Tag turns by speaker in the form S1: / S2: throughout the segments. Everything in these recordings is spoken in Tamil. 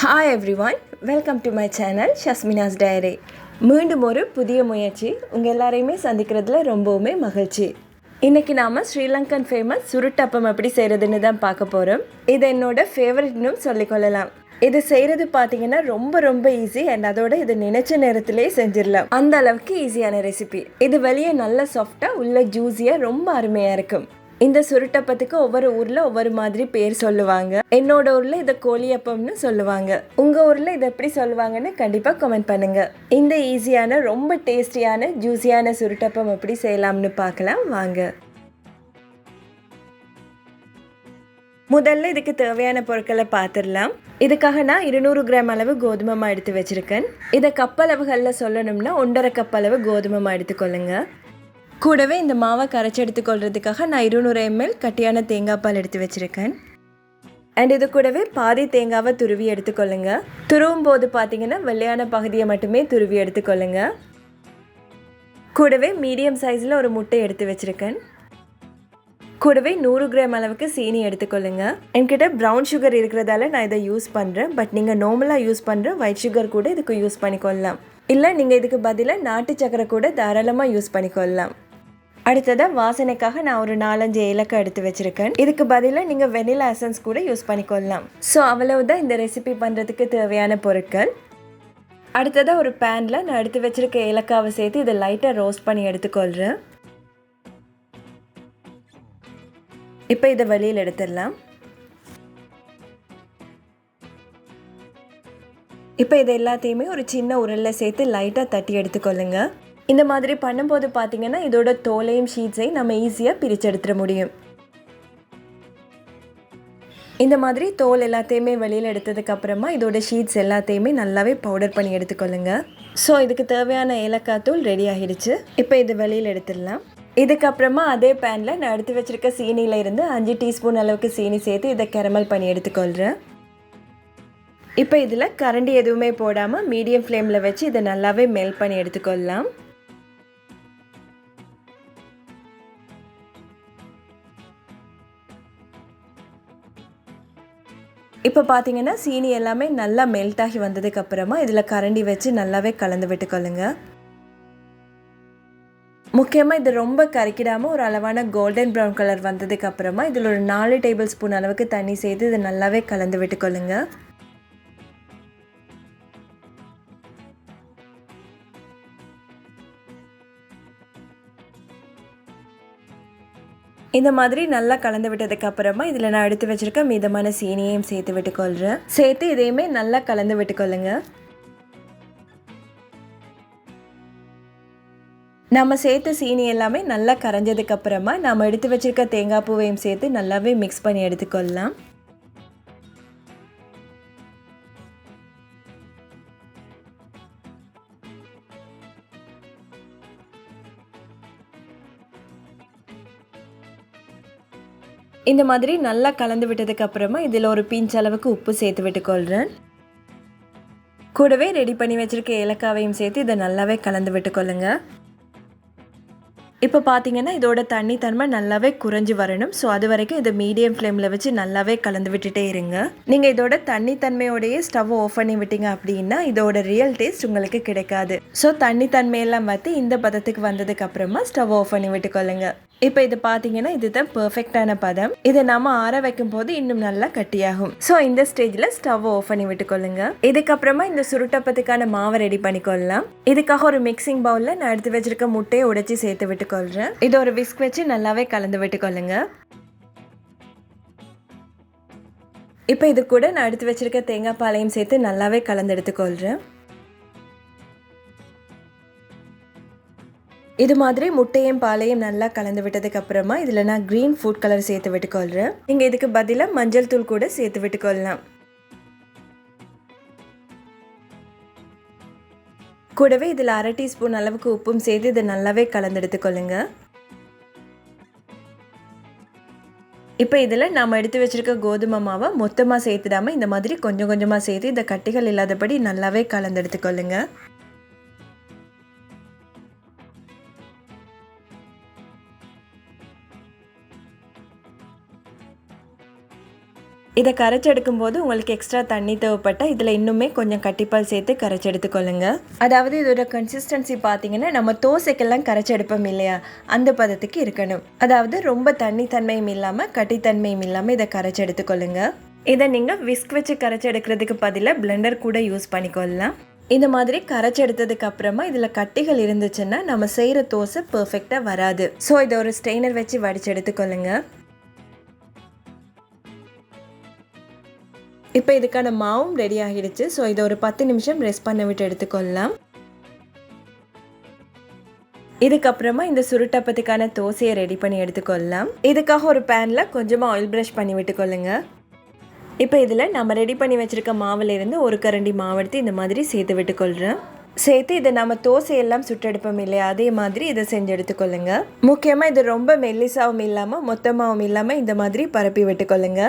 S1: Hi everyone welcome to my channel Shasmina's diary மீண்டும் ஒரு புதிய முயற்சி உங்கள் எல்லாரையுமே சந்திக்கிறதுல ரொம்பவுமே மகிழ்ச்சி. இன்றைக்கி நாம் ஸ்ரீலங்கன் ஃபேமஸ் சுருட்டப்பம் எப்படி செய்கிறதுன்னு தான் பார்க்க போகிறோம் இது என்னோடய ஃபேவரட்னு சொல்லிக்கொள்ளலாம் இது செய்கிறது பார்த்தீங்கன்னா ரொம்ப ரொம்ப ஈஸி அண்ட் அதோட இது நினைச்ச நேரத்திலே செஞ்சிடலாம். அந்த அளவுக்கு ஈஸியான ரெசிபி இது வெளியே நல்ல சாஃப்டாக உள்ள ஜூஸியாக ரொம்ப அருமையாக இருக்கும். இந்த சுருட்டப்பத்துக்கு ஒவ்வொரு ஊர்ல ஒவ்வொரு மாதிரி பேர் சொல்லுவாங்க. என்னோட ஊர்ல இதை கோழியப்பம்னு சொல்லுவாங்க. உங்க ஊர்ல இதை எப்படி சொல்லுவாங்கன்னு கண்டிப்பா கமெண்ட் பண்ணுங்க. இந்த ஈஸியான ரொம்ப டேஸ்டியான ஜூஸியான சுருட்டப்பம் எப்படி செய்யலாம்னு பார்க்கலாம். வாங்க. முதல்ல இதுக்கு தேவையான பொருட்களை பார்த்துடலாம். இதுக்காக நான் இருநூறு கிராம் அளவு கோதுமை மா எடுத்து வச்சிருக்கேன். இதை கப்பளவுகளில் சொல்லணும்னா ஒன்றரை கப் அளவு கோதுமை மா எடுத்துக்கொள்ளுங்க. கூடவே இந்த மாவை கரைச்சி எடுத்துக்கொள்றதுக்காக நான் இருநூறு எம்எல் கட்டியான தேங்காய் பால் எடுத்து வச்சுருக்கேன். அண்ட் இது கூடவே பாதி தேங்காவை துருவி எடுத்துக்கொள்ளுங்க. துருவும் போது பார்த்தீங்கன்னா வெள்ளையான பகுதியை மட்டுமே துருவி எடுத்துக்கொள்ளுங்க. கூடவே மீடியம் சைஸில் ஒரு முட்டை எடுத்து வச்சுருக்கேன். கூடவே நூறு கிராம் அளவுக்கு சீனி எடுத்துக்கொள்ளுங்க. என்கிட்ட ப்ரௌன் சுகர் இருக்கிறதால நான் இதை யூஸ் பண்ணுறேன் பட் நீங்கள் நார்மலாக யூஸ் பண்ணுற ஒயிட் சுகர் கூட இதுக்கு யூஸ் பண்ணிக்கொள்ளலாம். இல்லை நீங்கள் இதுக்கு பதிலாக நாட்டு சக்கரை கூட தாராளமாக யூஸ் பண்ணிக்கொள்ளலாம். அடுத்ததாக வாசனைக்காக நான் ஒரு நாலஞ்சு ஏலக்காய் எடுத்து வச்சுருக்கேன். இதுக்கு பதிலாக நீங்கள் வெனிலா எசன்ஸ் கூட யூஸ் பண்ணிக்கொள்ளலாம். ஸோ அவ்வளவுதான் இந்த ரெசிபி பண்ணுறதுக்கு தேவையான பொருட்கள். அடுத்ததாக ஒரு பேனில் நான் எடுத்து வச்சுருக்க ஏலக்காவை சேர்த்து இதை லைட்டாக ரோஸ்ட் பண்ணி எடுத்துக்கொள்கிறேன் இப்போ இதை வெளியில் எடுத்துடலாம். இப்போ இது எல்லாத்தையுமே ஒரு சின்ன உரலில் சேர்த்து லைட்டாக தட்டி எடுத்துக்கொள்ளுங்கள் இந்த மாதிரி பண்ணும்போது பார்த்திங்கன்னா இதோட தோலையும் ஷீட்ஸையும் நம்ம ஈஸியாக பிரித்து முடியும். இந்த மாதிரி தோல் எல்லாத்தையுமே வெளியில் எடுத்ததுக்கப்புறமா இதோட ஷீட்ஸ் எல்லாத்தையுமே நல்லாவே பவுடர் பண்ணி எடுத்துக்கொள்ளுங்க. ஸோ இதுக்கு தேவையான ஏலக்காய் தூள் ரெடி ஆகிடுச்சு. இப்போ இது வெளியில் எடுத்துடலாம். இதுக்கப்புறமா அதே பேனில் நான் எடுத்து வச்சுருக்க சீனியில் இருந்து அஞ்சு டீஸ்பூன் அளவுக்கு சீனி சேர்த்து இதை கெரமல் பண்ணி எடுத்துக்கொள்கிறேன் இப்போ இதில் கரண்டி எதுவுமே போடாமல் மீடியம் ஃப்ளேமில் வச்சு இதை நல்லாவே மெல்ட் பண்ணி எடுத்துக்கொள்ளலாம். இப்போ பார்த்தீங்கன்னா சீனி எல்லாமே நல்லா மெல்ட் ஆகி வந்ததுக்கு அப்புறமா இதில் கரண்டி வச்சு நல்லாவே கலந்து விட்டுக்கொள்ளுங்க. முக்கியமாக இது ரொம்ப கரைக்கிடாமல் ஒரு அளவான கோல்டன் ப்ரௌன் கலர் வந்ததுக்கு அப்புறமா இதில் ஒரு நாலு டேபிள் ஸ்பூன் அளவுக்கு தண்ணி சேர்த்து இதை நல்லாவே கலந்து விட்டுக்கொள்ளுங்க. இந்த மாதிரி நல்லா கலந்து விட்டதுக்கு அப்புறமா இதில் நான் எடுத்து வச்சிருக்க மிதமான சீனியையும் சேர்த்து விட்டுக்கொள்கிறேன் சேர்த்து இதையுமே நல்லா கலந்து விட்டுக்கொள்ளுங்க. நம்ம சேர்த்த சீனி எல்லாமே நல்லா கரைஞ்சதுக்கு அப்புறமா நம்ம எடுத்து வச்சிருக்க தேங்காய் பூவையும் சேர்த்து நல்லாவே மிக்ஸ் பண்ணி எடுத்துக்கொள்ளலாம். இந்த மாதிரி நல்லா கலந்து விட்டதுக்கு அப்புறமா இதில் ஒரு பிஞ்ச் அளவுக்கு உப்பு சேர்த்து விட்டுக்கொள்கிறேன் கூடவே ரெடி பண்ணி வச்சிருக்க ஏலக்காவையும் சேர்த்து இதை நல்லாவே கலந்து விட்டுக்கொள்ளுங்க. இப்போ பார்த்தீங்கன்னா இதோட தண்ணி தன்மை நல்லாவே குறைஞ்சி வரணும். ஸோ அது வரைக்கும் இதை மீடியம் ஃப்ளேமில் வச்சு நல்லாவே கலந்து விட்டுட்டே இருங்க. நீங்கள் இதோட தண்ணி தன்மையோடையே ஸ்டவ் ஆஃப் பண்ணி விட்டீங்க அப்படின்னா இதோட ரியல் டேஸ்ட் உங்களுக்கு கிடைக்காது. ஸோ தண்ணி தன்மையெல்லாம் மாற்றி இந்த பதத்துக்கு வந்ததுக்கு அப்புறமா ஸ்டவ் ஆஃப் பண்ணி விட்டுக்கொள்ளுங்க. இப்போ இது பார்த்தீங்கன்னா இதுதான் பர்ஃபெக்டான பதம். இதை நம்ம ஆற வைக்கும் போது இன்னும் நல்லா கட்டியாகும். ஸோ இந்த ஸ்டேஜில் ஸ்டவ் ஆஃப் பண்ணி விட்டுக்கொள்ளுங்க. இதுக்கப்புறமா இந்த சுருட்டப்பத்துக்கான மாவை ரெடி பண்ணிக்கொள்ளலாம். இதுக்காக ஒரு மிக்சிங் பவுலில் நான் எடுத்து வச்சிருக்க முட்டையை உடைச்சி சேர்த்து விட்டுக்கொள்கிறேன் இது ஒரு விஸ்க் வச்சு நல்லாவே கலந்து விட்டுக்கொள்ளுங்க. இப்போ இது கூட நான் எடுத்து வச்சிருக்க தேங்காய் பாலையும் சேர்த்து நல்லாவே கலந்து எடுத்துக்கொள்கிறேன் இது மாதிரி முட்டையும் பாலையும் நல்லா கலந்து விட்டதுக்கு அப்புறமா இதில் நான் க்ரீன் ஃபுட் கலர் சேர்த்து விட்டுக்கொள்கிறேன் நீங்கள் இதுக்கு பதிலாக மஞ்சள் தூள் கூட சேர்த்து விட்டுக்கொள்ளலாம். கூடவே இதில் அரை டீஸ்பூன் அளவுக்கு உப்பும் சேர்த்து இதை நல்லாவே கலந்து எடுத்துக்கொள்ளுங்க. இப்போ இதில் நாம் எடுத்து வச்சுருக்க கோதுமை மாவை மொத்தமாக சேர்த்துடாமல் இந்த மாதிரி கொஞ்சம் கொஞ்சமாக சேர்த்து இந்த கட்டிகள் இல்லாதபடி நல்லாவே கலந்து எடுத்துக்கொள்ளுங்கள் இதை கரைச்செடுக்கும் போது உங்களுக்கு எக்ஸ்ட்ரா தண்ணி தேவைப்பட்டால் இதில் இன்னுமே கொஞ்சம் கட்டிப்பால் சேர்த்து கரைச்சி எடுத்துக்கொள்ளுங்க அதாவது இதோட கன்சிஸ்டன்சி பார்த்தீங்கன்னா நம்ம தோசைக்கெல்லாம் கரைச்செடுப்போம் இல்லையா? அந்த பதத்துக்கு இருக்கணும். அதாவது ரொம்ப தண்ணி தன்மையும் இல்லாமல் கட்டித்தன்மையும் இல்லாமல் இதை கரைச்சி எடுத்துக்கொள்ளுங்க இதை நீங்கள் விஸ்க் வச்சு கரைச்சி எடுக்கிறதுக்கு பதிலாக பிளெண்டர் கூட யூஸ் பண்ணிக்கொள்ளலாம். இந்த மாதிரி கரைச்சி எடுத்ததுக்கு அப்புறமா இதில் கட்டிகள் இருந்துச்சுன்னா நம்ம செய்கிற தோசை பர்ஃபெக்டாக வராது. ஸோ இதை ஒரு ஸ்ட்ரெயினர் வச்சு வடித்து எடுத்துக்கொள்ளுங்க இப்போ இதுக்கான மாவும் ரெடி ஆகிடுச்சு. ஸோ இதை ஒரு பத்து நிமிஷம் ரெஸ்ட் பண்ண விட்டு எடுத்துக்கொள்ளலாம். இதுக்கப்புறமா இந்த சுருட்டப்பத்துக்கான தோசையை ரெடி பண்ணி எடுத்துக்கொள்ளலாம். இதுக்காக ஒரு பேனில் கொஞ்சமாக ஆயில் ப்ரஷ் பண்ணி விட்டுக்கொள்ளுங்க. இப்போ இதில் நம்ம ரெடி பண்ணி வச்சுருக்க மாவுலேருந்து ஒரு கரண்டி மாவு எடுத்து இந்த மாதிரி சேர்த்து விட்டுக்கொள்கிறேன் சேர்த்து இதை நம்ம தோசையெல்லாம் சுட்டெடுப்போம் இல்லையா? அதே மாதிரி இதை செஞ்சு எடுத்துக்கொள்ளுங்க. முக்கியமாக இது ரொம்ப மெல்லிசாவும் இல்லாமல் மொத்தமாகவும் இல்லாமல் இந்த மாதிரி பரப்பி விட்டுக்கொள்ளுங்க.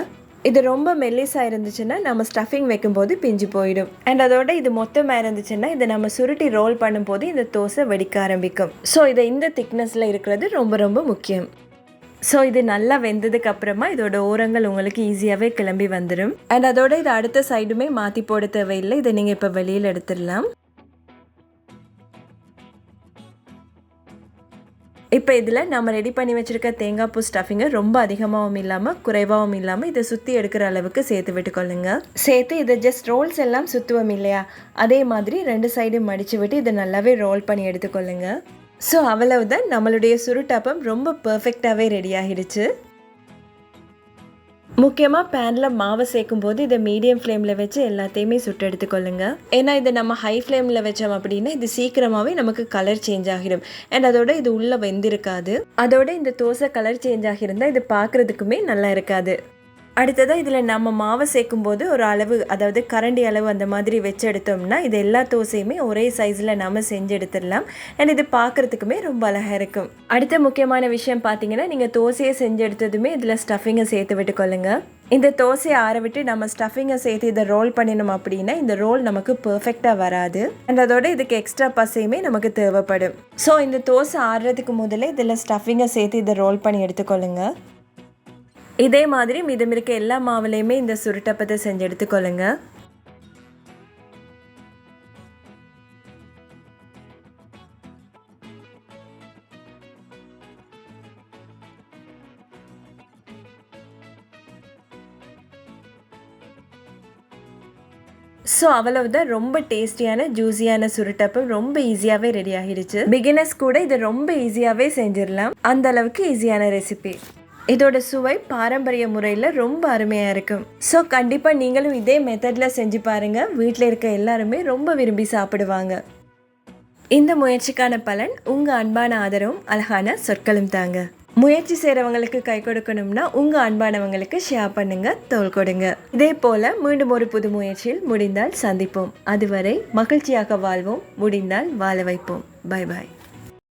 S1: இது ரொம்ப மெல்லிஸாக இருந்துச்சுன்னா நம்ம ஸ்டஃபிங் வைக்கும்போது பிஞ்சு போயிடும். அண்ட் அதோட இது மொத்தமாக இருந்துச்சுன்னா இதை நம்ம சுருட்டி ரோல் பண்ணும்போது இந்த தோசை வெடிக்க ஆரம்பிக்கும். ஸோ இதை இந்த திக்னஸில் இருக்கிறது ரொம்ப ரொம்ப முக்கியம். ஸோ இது நல்லா வெந்ததுக்கு அப்புறமா இதோட ஓரங்கள் உங்களுக்கு ஈஸியாகவே கிளம்பி வந்துடும் அண்ட் அதோட இது அடுத்த சைடுமே மாற்றி போட தேவையில்லை. இதை நீங்கள் இப்போ வெளியில் எடுத்துடலாம். இப்போ இதில் நம்ம ரெடி பண்ணி வச்சுருக்க தேங்காய் பூ ஸ்டஃபிங்கை ரொம்ப அதிகமாகவும் இல்லாமல் குறைவாகவும் இல்லாமல் இதை சுற்றி எடுக்கிற அளவுக்கு சேர்த்து விட்டுக்கொள்ளுங்க. சேர்த்து இதை ஜஸ்ட் ரோல்ஸ் எல்லாம் சுற்றுவோம் இல்லையா? அதே மாதிரி ரெண்டு சைடும் மடித்து விட்டு இதை நல்லாவே ரோல் பண்ணி எடுத்துக்கொள்ளுங்க. ஸோ அவ்வளவுதான் நம்மளுடைய சுருட்டப்பம் ரொம்ப பர்ஃபெக்டாகவே ரெடி ஆகிடுச்சு. முக்கியமாக பேனில் மாவை சேர்க்கும் போது இதை மீடியம் ஃப்ளேமில் வச்சு எல்லாத்தையுமே சுட்டு எடுத்துக்கொள்ளுங்க. ஏன்னா இதை நம்ம ஹை ஃப்ளேமில் வச்சோம் அப்படின்னா இது சீக்கிரமாகவே நமக்கு கலர் சேஞ்ச் ஆகிடும். அண்ட் அதோட இது உள்ளே வெந்திருக்காது. அதோட இந்த தோசை கலர் சேஞ்ச் ஆகியிருந்தால் இது பார்க்குறதுக்குமே நல்லா இருக்காது. அடுத்ததாக இதில் நம்ம மாவை சேர்க்கும் போது ஒரு அளவு அதாவது கரண்டி அளவு அந்த மாதிரி வச்சு எடுத்தோம்னா இது எல்லா தோசையுமே ஒரே சைஸில் நம்ம செஞ்சு எடுத்துடலாம். அண்ட் இது பார்க்குறதுக்குமே ரொம்ப அழகாக இருக்கும். அடுத்த முக்கியமான விஷயம் பார்த்தீங்கன்னா நீங்கள் தோசையை செஞ்சு எடுத்ததுமே இதில் ஸ்டஃபிங்கை சேர்த்து விட்டுக்கொள்ளுங்க. இந்த தோசையை ஆற விட்டு நம்ம ஸ்டஃபிங்கை சேர்த்து இதை ரோல் பண்ணினோம் அப்படின்னா இந்த ரோல் நமக்கு பர்ஃபெக்டாக வராது. அண்ட் அதோட இதுக்கு எக்ஸ்ட்ரா பசையுமே நமக்கு தேவைப்படும். ஸோ இந்த தோசை ஆடுறதுக்கு முதல்ல இதில் ஸ்டஃபிங்கை சேர்த்து இதை ரோல் பண்ணி எடுத்துக்கொள்ளுங்க. இதே மாதிரி மிதம் இருக்க எல்லா மாவுலேயுமே இந்த சுருட்டப்பத்தை செஞ்சு எடுத்துக்கொள்ளுங்க. ஸோ அவ்வளவுதான். ரொம்ப டேஸ்டியான ஜூஸியான சுருட்டப்பம் ரொம்ப ஈஸியாகவே ரெடி ஆகிடுச்சு. பிகினர்ஸ் கூட இதை ரொம்ப ஈஸியாகவே செஞ்சிடலாம். அந்த அளவுக்கு ஈஸியான ரெசிபி இதோட சுவை பாரம்பரிய முறையில் ரொம்ப அருமையாக இருக்கும் ஸோ கண்டிப்பாக நீங்களும் இதே மெத்தடில் செஞ்சு பாருங்கள் வீட்டில் இருக்க எல்லாருமே ரொம்ப விரும்பி சாப்பிடுவாங்க. இந்த முயற்சிக்கான பலன் உங்கள் அன்பான ஆதரவும் அழகான சொற்களும் தாங்க. முயற்சி செய்கிறவங்களுக்கு கை கொடுக்கணும்னா உங்கள் அன்பானவங்களுக்கு ஷேர் பண்ணுங்கள் தோல் கொடுங்க. இதே போல் மீண்டும் ஒரு புது முயற்சியில் முடிந்தால் சந்திப்போம். அதுவரை மகிழ்ச்சியாக வாழ்வோம். முடிந்தால் வாழ வைப்போம். Bye bye